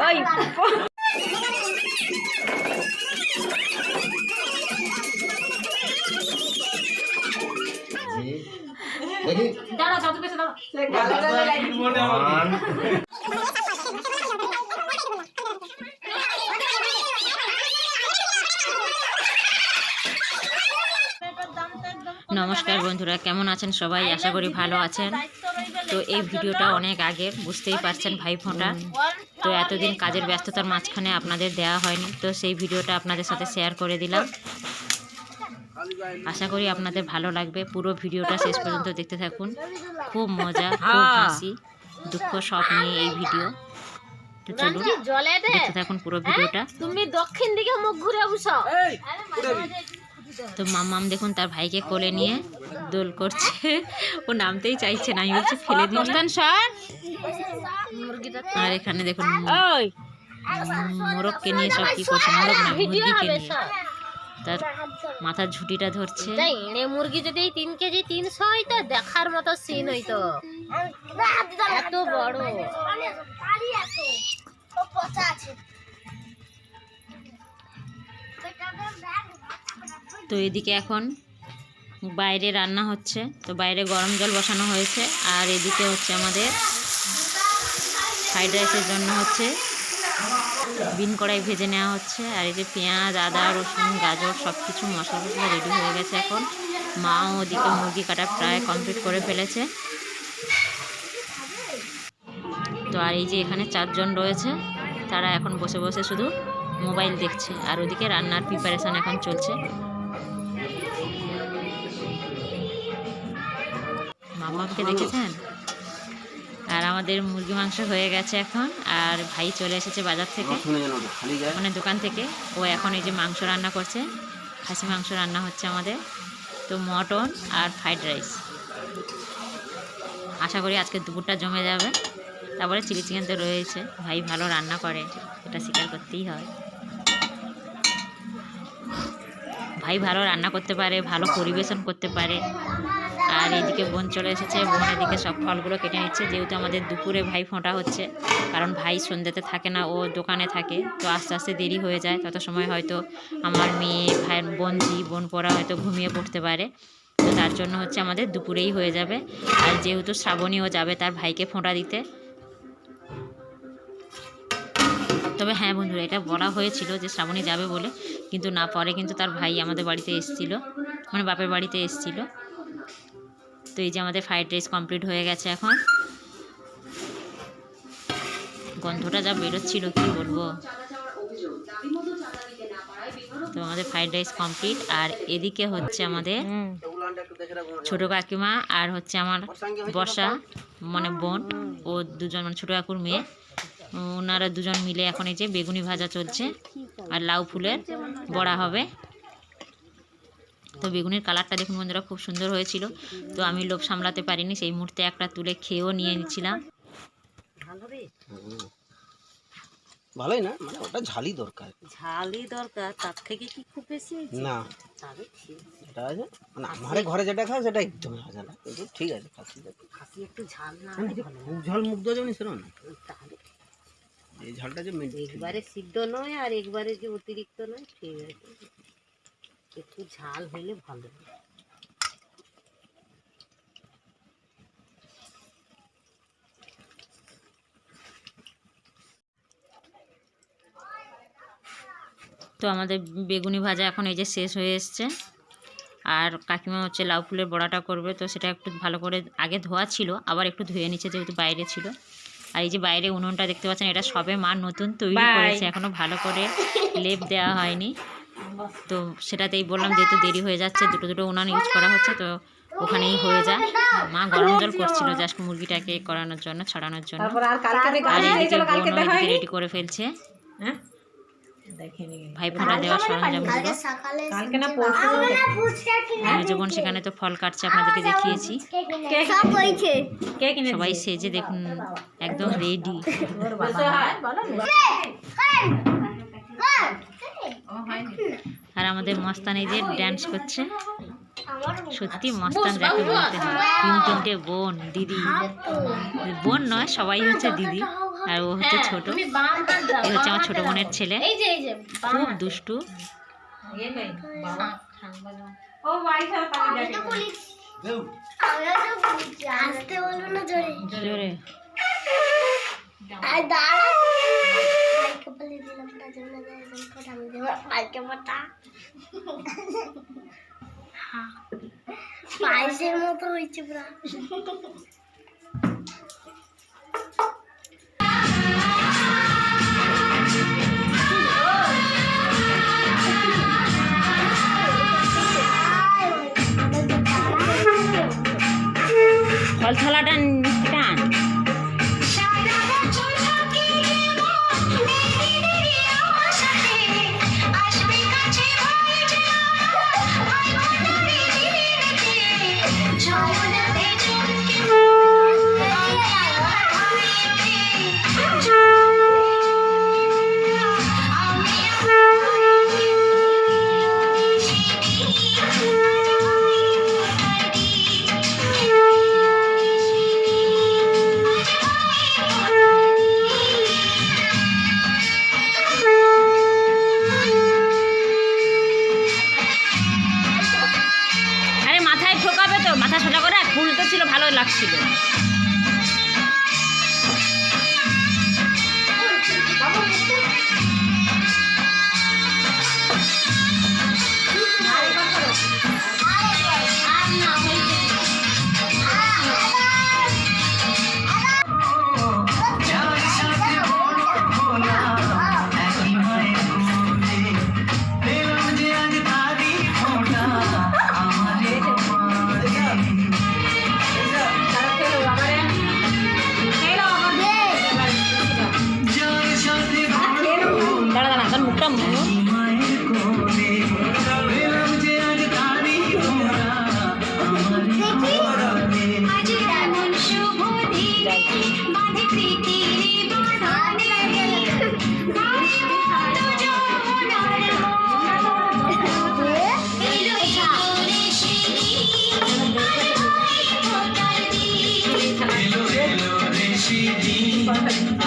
ওই দেখি। দাঁড়া দাঁড়া। নমস্কার বন্ধুরা কেমন আছেন সবাই? আশা করি ভালো আছেন। তো এই ভিডিওটা অনেক আগের বুঝতেই পারছেন ভাই ফোঁটা তো এতদিন কাজের ব্যস্ততার মাঝখানে আপনাদের দেওয়া হয়নি তো সেই ভিডিওটা আপনাদের সাথে শেয়ার করে দিলাম। আশা করি আপনাদের ভালো লাগবে। পুরো ভিডিওটা শেষ পর্যন্ত দেখতে থাকুন। খুব মজা খুব হাসি দুঃখ সব নিয়ে এই ভিডিও। তো চলুন দেখতে থাকুন পুরো ভিডিওটা। তুমি দক্ষিণ দিকে মুখ ঘুরে বসো। তো মামাম দেখুন তার ভাইকে কোলে নিয়ে দোল করছে ও নামতেই চাইছে না আমি বলছি ফেলে মুরগিটা আর এখানে দেখুন মোরগকে নিয়ে সব কি করছে মোরগ না ভিডিও মুরগিকে হবে নিয়ে তার মাথার ঝুঁটিটা ধরছে তাই এনে মুরগি যদি এই তিন কেজি তিনশো হইতো দেখার মতো সিন হইতো এত বড় তো এদিকে এখন বাইরে রান্না হচ্ছে। তো বাইরে গরম জল বসানো হয়েছে। আর এদিকে হচ্ছে আমাদের ফ্রাইড রাইসের জন্য হচ্ছে বিন কড়াই ভেজে নেওয়া হচ্ছে। আর এই যে পেঁয়াজ, আদা, রসুন, গাজর সব কিছু মশলা টশলা রেডি হয়ে গেছে এখন। মাও ওদিকে মুরগি কাটা প্রায় কমপ্লিট করে ফেলেছে। তো আর এই যে এখানে চারজন রয়েছে, তারা এখন বসে বসে শুধু মোবাইল দেখছে। আর ওদিকে রান্নার প্রিপারেশন এখন চলছে। মামাকে দেখেছেন? আর আমাদের মুরগি মাংস হয়ে গেছে এখন আর ভাই চলে এসেছে বাজার থেকে। মানে দোকান থেকে। ও এখন এই যে মাংস রান্না করছে খাসি মাংস রান্না হচ্ছে আমাদের। তো মটন আর ফ্রাইড রাইস। আশা করি আজকে দুপুরটা জমে যাবে। তারপরে চিলি চিকেন তো রয়েছে। ভাই ভালো রান্না করে এটা স্বীকার করতেই হয়। ভাই ভালো রান্না করতে পারে ভালো পরিবেশন করতে পারে। আর এদিকে বোন চলে এসেছে। বোন এদিকে সব ফলগুলো কেটে নিচ্ছে। যেহেতু আমাদের দুপুরে ভাই ফোঁটা হচ্ছে, কারণ ভাই সন্ধ্যেতে থাকে না, ও দোকানে থাকে। তো আস্তে আস্তে দেরি হয়ে যায়। তত সময় হয়তো আমার মেয়ে ভাইয়ের বোনজি বোন পড়া হয়তো ঘুমিয়ে পড়তে পারে। তো তার জন্য হচ্ছে আমাদের দুপুরেই হয়ে যাবে। আর যেহেতু শ্রাবণীও যাবে তার ভাইকে ফোঁটা দিতে। তবে হ্যাঁ বন্ধুরা, এটা বলা হয়েছিল যে শ্রাবণী যাবে বলে। কিন্তু না, পরে কিন্তু তার ভাই আমাদের বাড়িতে এসেছিল। মানে বাপের বাড়িতে এসেছিল। তো এই যে আমাদের ফ্রাইড রাইস কমপ্লিট হয়ে গেছে এখন। গন্ধটা যা বেরোচ্ছিল কি বলব? তো আমাদের ফ্রাইড রাইস কমপ্লিট আর এদিকে হচ্ছে আমাদের ছোট কাকিমা আর হচ্ছে আমার বর্ষা মানে বোন। ও দুজন মানে ছোটো কাকুর মেয়ে। ওনারা দুজন মিলে এখন এই যে বেগুনি ভাজা চলছে। আর লাউ ফুলের বড়া হবে। তো বেগুনের কালারটা দেখুন বন্ধুরা খুব সুন্দর হয়েছিল। তো আমি লোভ সামলাতে পারিনি সেই মুহূর্তে একটা তুলে খেয়েও নিয়ে নিচ্ছিলাম। ভালোই না? মানে ওটা ঝালি দরকার। ঝালই দরকার তার থেকে কি খুব বেশি না। এটা আছে মানে আমার ঘরে যেটা খায় সেটা একদমই ভাজা না। কিন্তু ঠিক আছে খাসি খাসি একটু ঝাল না মুখ ঝাল মুখ দেওয়া যাবে সেরকম না তাহলে। এই ঝালটা যে একবারে সিদ্ধ নয় আর একবারে যে অতিরিক্ত নয় ঠিক আছে। একটু ঝাল হলে ভালো তো আমাদের বেগুনি ভাজা এখন এই যে শেষ হয়ে এসছে। আর কাকিমা হচ্ছে লাউ ফুলের বড়াটা করবে তো সেটা একটু ভালো করে আগে ধোয়া ছিল আবার একটু ধুয়ে নিচ্ছে যেহেতু বাইরে ছিল। আর এই যে বাইরে উনুনটা দেখতে পাচ্ছেন এটা সবে মা নতুন তৈরি করেছে এখনও ভালো করে লেপ দেওয়া হয়নি। তো সেটাতেই বললাম যেহেতু দেরি হয়ে যাচ্ছে দুটো দুটো উনান ইউজ করা হচ্ছে তো ওখানেই হয়ে যায়। মা গরম জল করছিল জাস্ট মুরগিটাকে করানোর জন্য ছড়ানোর জন্য। রেডি করে ফেলছে। ভাই ফোঁটা দেওয়ার আর যেমন সেখানে তো ফল কাটছে আপনাদেরকে দেখিয়েছি। সব হয়েছে। কে কিনে সবাই সেজে দেখুন একদম রেডি আর আমাদের মস্তান এই যে ড্যান্স করছে। সত্যি মস্তান যাকে বলতে হয়। তিন তিনটে বোন দিদি। বোন নয় সবাই হচ্ছে দিদি। আর ও হচ্ছে হ্যাঁ, ছোট। তুমি বাম হাত দাও, এ হচ্ছে আমার ছোট বোনের ছেলে। এই যে এই যে বাম খুব দুষ্টু। না জোরে। জোরে। পায়েসের মতো হয়েছে পুরা మనిషి జీవనం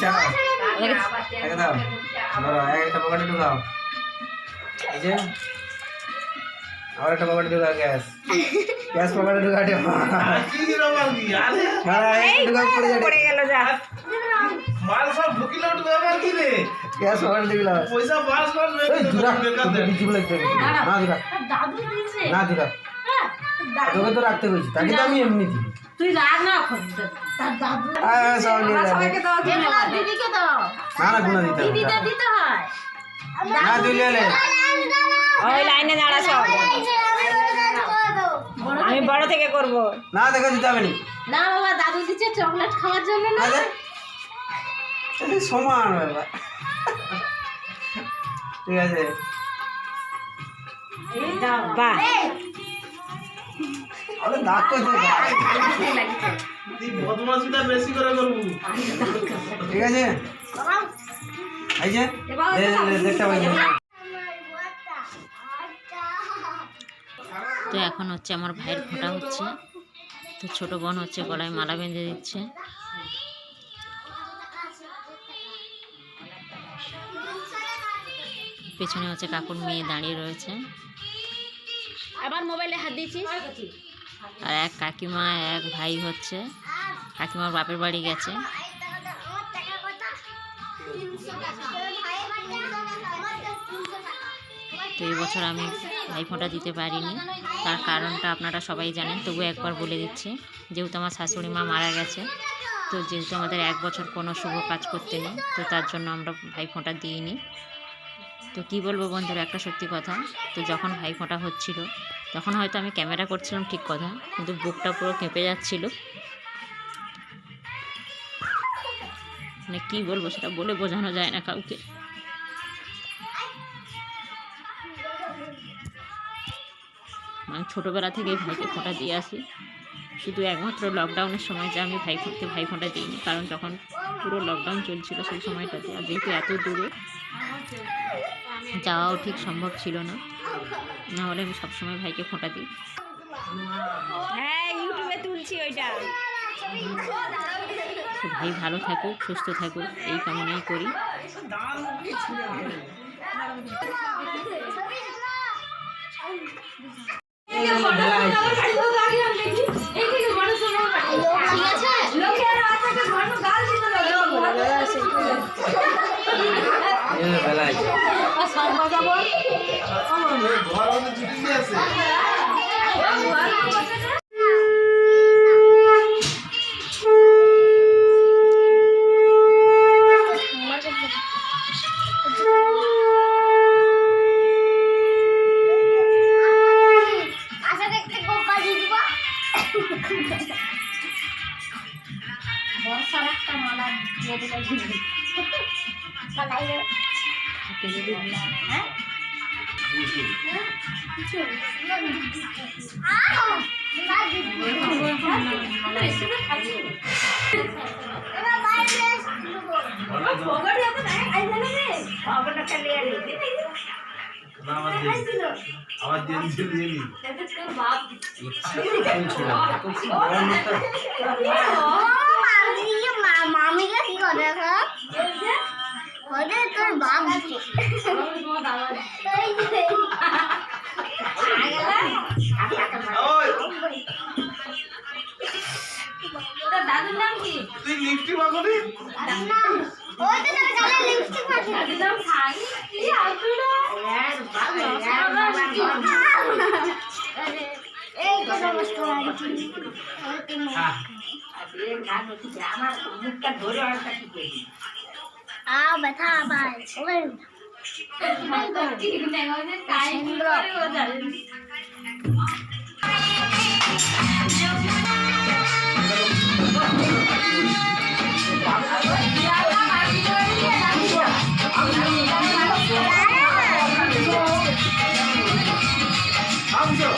দাও ধরো একটা পকেটে ঢুকাও। এই যে আবার একটা পকেটে ঢুকাও গ্যাস গ্যাস পকেটে ঢুকাও। পড়ে গেল যা। মাল সব ঢুকিলে ওটা কি রে? গ্যাস পকেটে ঢুকলাম পয়সা বাস বাস এই দুরা কিছু লাগতে না দুরা না দুরা তোকে তো রাখতে বলছি তাকে তো আমি এমনি দিই তুই রাগ না তার দাদু যাবে দিদিকে দাও না না গুণা দিতে দিতে হয়। না তুই লে লে ওই লাইনে দাঁড়া সব। আমি বড় থেকে করব। না দেখে দিতে হবে না। বাবা দাদু দিচ্ছে চকলেট খাওয়ার জন্য না। সমান ব্যাপার ঠিক আছে। বাহ। আরে দাঁত তো। বদমাশিটা বেশি করে করব। ঠিক আছে? এই যে দেখতে তো এখন হচ্ছে আমার ভাইয়ের ফোঁটা হচ্ছে। তো ছোট বোন হচ্ছে গলায় মালা বেঁধে দিচ্ছে। পেছনে হচ্ছে কাকুর মেয়ে দাঁড়িয়ে রয়েছে। আবার মোবাইলে হাত দিয়েছিস? আর এক কাকিমা, এক ভাই হচ্ছে। কাকিমার বাপের বাড়ি গেছে। ভাই তো এই বছর আমি ভাইফোঁটা দিতে পারিনি। তার কারণটা আপনারা সবাই জানেন, তবু একবার বলে দিচ্ছি, যেহেতু আমার শাশুড়ি মা মারা গেছে, তো যেহেতু আমাদের এক বছর কোনো শুভ কাজ করতে নেই, তো তার জন্য আমরা ভাইফোঁটা দিইনি। তো কি বলব বন্ধুরা, একটা সত্যি কথা, তো যখন ভাইফোঁটা হচ্ছিল তখন হয়তো আমি ক্যামেরা করছিলাম ঠিক কথা, কিন্তু বুকটা পুরো কেঁপে যাচ্ছিল। মানে কী বলব, সেটা বলে বোঝানো যায় না কাউকে। আমি ছোটোবেলা থেকে ভাইকে ফোঁটা দিয়ে আসি। শুধু একমাত্র লকডাউনের সময় যে আমি ভাই ফোঁটতে ভাই ফোঁটা দিইনি কারণ যখন পুরো লকডাউন চলছিল সেই সময়টাতে। আর যেহেতু এত দূরে যাওয়াও ঠিক সম্ভব ছিল না। নাহলে আমি সবসময় ভাইকে ফোঁটা দিই। হ্যাঁ ইউটিউবে তুলছি ওইটা। ভাই ভালো থাকুক সুস্থ থাকুক এই কামনাই করি। ঠিক আছে? বর্ষার একটা মালা দিয়ে দিলে ঝুলবি হ্যাঁ? আবার দিয়ে দিচ্ছে টাইম ছিল খুব গরম তো ও মামি মা- মামিকে কি করে এখন ওদের তোর বাপ আছে ওই দাদুর নাম কি তুই লিফটি মাগনি ওই তো তোর গালে লিপস্টিক মাখিয়ে দাদুর নাম সাই কি আউটুলো এই তো নমস্কার আন্টি আ ব্যথা আবার ওই টাইম করে આ બધા ભાઈ. I'm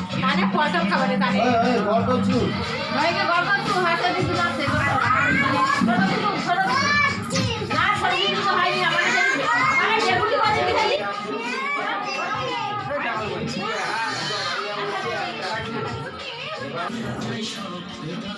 দিতে পারবে খাবারে তাহলে ফটো ভাইকে গল্প হাতে দিতে ছোট দিদু